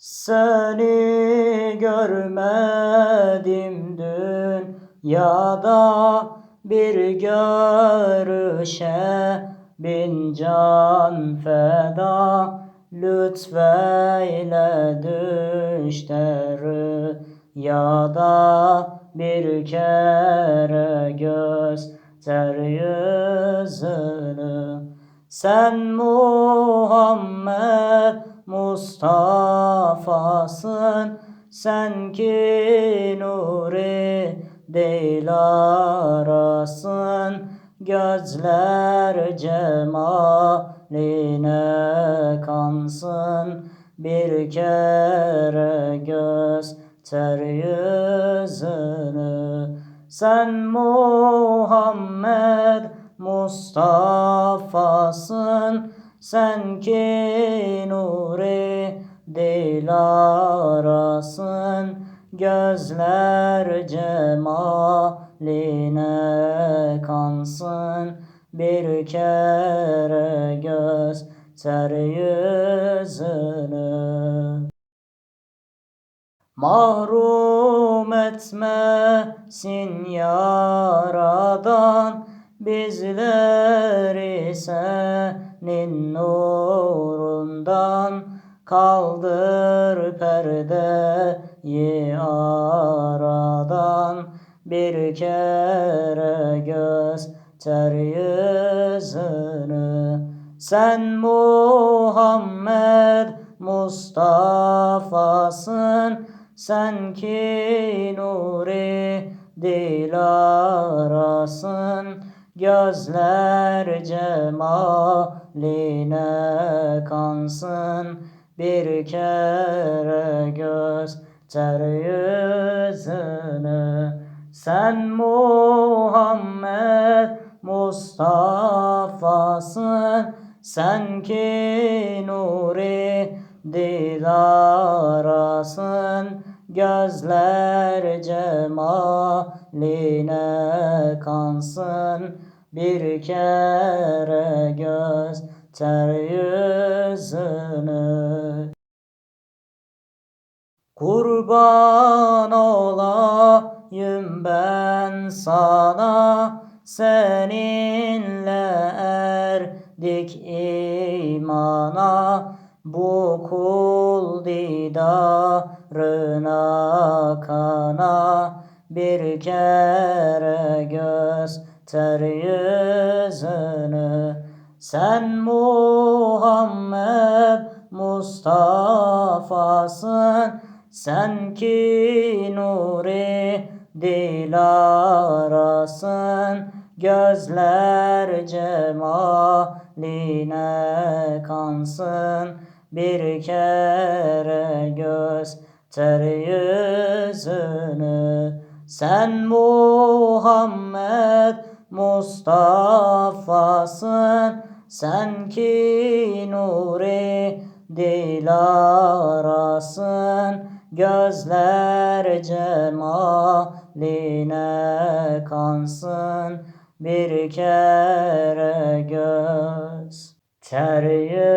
Seni görmedim dün ya da bir görüşe bin can feda lütfeyle düşleri ya da bir kere göster yüzünü sen Muhammed Mustafa'sın. Sen ki nuri değil arasın gözler cemaline kansın. Bir kere göster yüzünü. Sen Muhammed Mustafa'sın sen ki nuri değil arasın gözler cemaline kansın bir kere göster yüzünü. Mahrum etmesin yaradan bizleri senin nurundan kaldır perdeyi aradan. Bir kere göster yüzünü. Sen Muhammed Mustafa'sın. Sen ki nuri dil arasın gözler cemaline kansın bir kere göster yüzünü. Sen Muhammed Mustafa'sın sen ki nuri dil arasın gözler cemaline kansın bir kere göster yüzünü. Kurban olayım ben sana seninle erdik imana. Bu kul didarına kana bir kere göster yüzünü. Sen Muhammed Mustafa'sın. Sen ki nuri dil arasın gözler cemaline kansın. Bir kere göster yüzünü sen Muhammed Mustafa'sın. Sen ki nuri dil arasın gözler cemaline kansın. Bir kere göster yüzünü